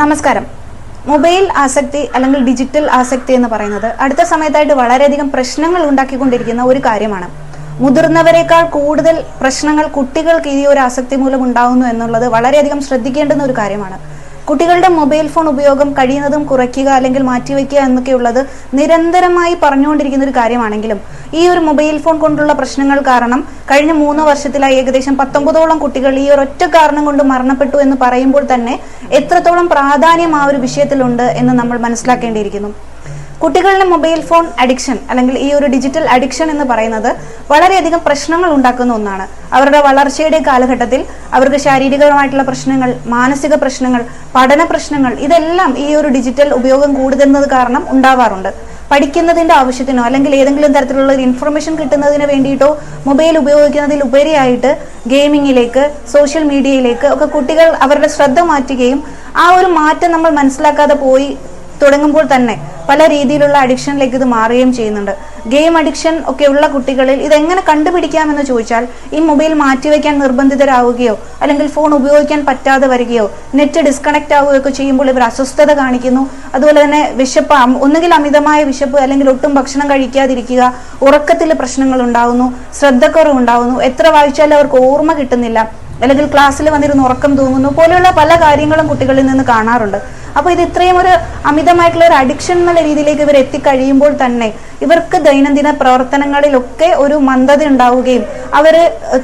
നമസ്കാരം. മൊബൈൽ ആസക്തി അല്ലെങ്കിൽ ഡിജിറ്റൽ ആസക്തി എന്ന് പറയുന്നത് അടുത്ത സമയത്തായിട്ട് വളരെയധികം പ്രശ്നങ്ങൾ ഉണ്ടാക്കിക്കൊണ്ടിരിക്കുന്ന ഒരു കാര്യമാണ്. മുതിർന്നവരെക്കാൾ കൂടുതൽ പ്രശ്നങ്ങൾ കുട്ടികൾക്ക് ഈ ഒരു ആസക്തി മൂലം ഉണ്ടാകുന്നു എന്നുള്ളത് വളരെയധികം ശ്രദ്ധിക്കേണ്ടുന്ന ഒരു കാര്യമാണ്. കുട്ടികളുടെ മൊബൈൽ ഫോൺ ഉപയോഗം കഴിയുന്നതും കുറയ്ക്കുക അല്ലെങ്കിൽ മാറ്റിവെക്കുക എന്നൊക്കെയുള്ളത് നിരന്തരമായി പറഞ്ഞുകൊണ്ടിരിക്കുന്ന ഒരു കാര്യമാണെങ്കിലും ഈ ഒരു മൊബൈൽ ഫോൺ കൊണ്ടുള്ള പ്രശ്നങ്ങൾ കാരണം കഴിഞ്ഞ മൂന്ന് വർഷത്തിലായി ഏകദേശം പത്തൊമ്പതോളം കുട്ടികൾ ഈ ഒരു ഒറ്റ കാരണം കൊണ്ട് മരണപ്പെട്ടു എന്ന് പറയുമ്പോൾ തന്നെ എത്രത്തോളം പ്രാധാന്യം ആ ഒരു വിഷയത്തിലുണ്ട് എന്ന് നമ്മൾ മനസ്സിലാക്കേണ്ടിയിരിക്കുന്നു. കുട്ടികളുടെ മൊബൈൽ ഫോൺ അഡിക്ഷൻ അല്ലെങ്കിൽ ഈ ഒരു ഡിജിറ്റൽ അഡിക്ഷൻ എന്ന് പറയുന്നത് വളരെയധികം പ്രശ്നങ്ങൾ ഉണ്ടാക്കുന്ന ഒന്നാണ്. അവരുടെ വളർച്ചയുടെ കാലഘട്ടത്തിൽ അവർക്ക് ശാരീരികമായിട്ടുള്ള പ്രശ്നങ്ങൾ മാനസിക പ്രശ്നങ്ങൾ പഠന പ്രശ്നങ്ങൾ ഇതെല്ലാം ഈ ഒരു ഡിജിറ്റൽ ഉപയോഗം കൂടുതലുന്നത് കാരണം ഉണ്ടാവാറുണ്ട്. പഠിക്കുന്നതിന്റെ ആവശ്യത്തിനോ അല്ലെങ്കിൽ ഏതെങ്കിലും തരത്തിലുള്ള ഒരു ഇൻഫർമേഷൻ കിട്ടുന്നതിന് വേണ്ടിയിട്ടോ മൊബൈൽ ഉപയോഗിക്കുന്നതിൽ ഉപരിയായിട്ട് ഗെയിമിങ്ങിലേക്ക് സോഷ്യൽ മീഡിയയിലേക്ക് ഒക്കെ കുട്ടികൾ അവരുടെ ശ്രദ്ധ മാറ്റുകയും ആ ഒരു മാറ്റം നമ്മൾ മനസ്സിലാക്കാതെ പോയി തുടങ്ങുമ്പോൾ തന്നെ പല രീതിയിലുള്ള അഡിക്ഷനിലേക്ക് ഇത് മാറുകയും ചെയ്യുന്നുണ്ട്. ഗെയിം അഡിക്ഷൻ ഒക്കെ ഉള്ള കുട്ടികളിൽ ഇതെങ്ങനെ കണ്ടുപിടിക്കാമെന്ന് ചോദിച്ചാൽ ഈ മൊബൈൽ മാറ്റിവെക്കാൻ നിർബന്ധിതരാവുകയോ അല്ലെങ്കിൽ ഫോൺ ഉപയോഗിക്കാൻ പറ്റാതെ വരികയോ നെറ്റ് ഡിസ്കണക്ട് ആവുകയൊക്കെ ചെയ്യുമ്പോൾ ഇവർ അസ്വസ്ഥത കാണിക്കുന്നു. അതുപോലെ തന്നെ വിശപ്പ് ഒന്നുകിൽ അമിതമായ വിശപ്പ് അല്ലെങ്കിൽ ഒട്ടും ഭക്ഷണം കഴിക്കാതിരിക്കുക ഉറക്കത്തിൽ പ്രശ്നങ്ങൾ ഉണ്ടാകുന്നു ശ്രദ്ധക്കുറവ് ഉണ്ടാകുന്നു എത്ര വായിച്ചാലും അവർക്ക് ഓർമ്മ കിട്ടുന്നില്ല. അല്ലെങ്കിൽ ക്ലാസ്സിൽ വന്നിരുന്ന് ഉറക്കം തൂങ്ങുന്നു പോലെയുള്ള പല കാര്യങ്ങളും കുട്ടികളിൽ നിന്ന് കാണാറുണ്ട്. അപ്പോൾ ഇത് ഇത്രയും ഒരു അമിതമായിട്ടുള്ള ഒരു അഡിക്ഷൻ എന്നുള്ള രീതിയിലേക്ക് ഇവർ എത്തിക്കഴിയുമ്പോൾ തന്നെ ഇവർക്ക് ദൈനംദിന പ്രവർത്തനങ്ങളിലൊക്കെ ഒരു മന്ദത ഉണ്ടാവുകയും അവർ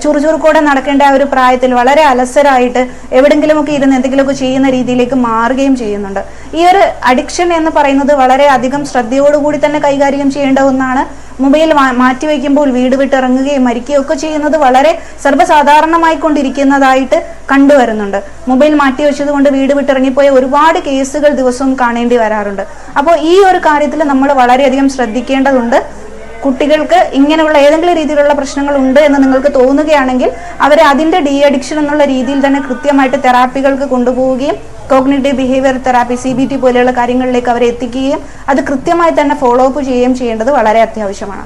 ചുറുചുറുക്കോടെ നടക്കേണ്ട ആ ഒരു പ്രായത്തിൽ വളരെ അലസരായിട്ട് എവിടെങ്കിലുമൊക്കെ ഇരുന്ന് എന്തെങ്കിലുമൊക്കെ ചെയ്യുന്ന രീതിയിലേക്ക് മാറുകയും ചെയ്യുന്നുണ്ട്. ഈ ഒരു അഡിക്ഷൻ എന്ന് പറയുന്നത് വളരെ അധികം ശ്രദ്ധയോടുകൂടി തന്നെ കൈകാര്യം ചെയ്യേണ്ട ഒന്നാണ്. മൊബൈൽ മാറ്റി മാറ്റിവെക്കുമ്പോൾ വീട് വിട്ടിറങ്ങുകയും മരിക്കുകയും ഒക്കെ ചെയ്യുന്നത് വളരെ സർവസാധാരണമായി കൊണ്ടിരിക്കുന്നതായിട്ട് കണ്ടുവരുന്നുണ്ട് മൊബൈൽ മാറ്റിവെച്ചത് കൊണ്ട് വീട് വിട്ടിറങ്ങിപ്പോയ ഒരുപാട് കേസുകൾ ദിവസവും കാണേണ്ടി വരാറുണ്ട്. അപ്പോൾ ഈ ഒരു കാര്യത്തിൽ നമ്മൾ വളരെയധികം ശ്രദ്ധിക്കേണ്ടതുണ്ട്. കുട്ടികൾക്ക് ഇങ്ങനെയുള്ള ഏതെങ്കിലും രീതിയിലുള്ള പ്രശ്നങ്ങൾ ഉണ്ട് എന്ന് നിങ്ങൾക്ക് തോന്നുകയാണെങ്കിൽ അവരെ അതിന്റെ ഡീ അഡിക്ഷൻ എന്നുള്ള രീതിയിൽ തന്നെ കൃത്യമായിട്ട് തെറാപ്പികൾക്ക് കൊണ്ടുപോവുകയും cognitive behaviour therapy C B T പോലെയുള്ള കാര്യങ്ങളിലേക്ക് അവരെ എത്തിക്കുകയും അത് കൃത്യമായി തന്നെ ഫോളോ അപ്പ് ചെയ്യുകയും ചെയ്യേണ്ടത് വളരെ അത്യാവശ്യമാണ്.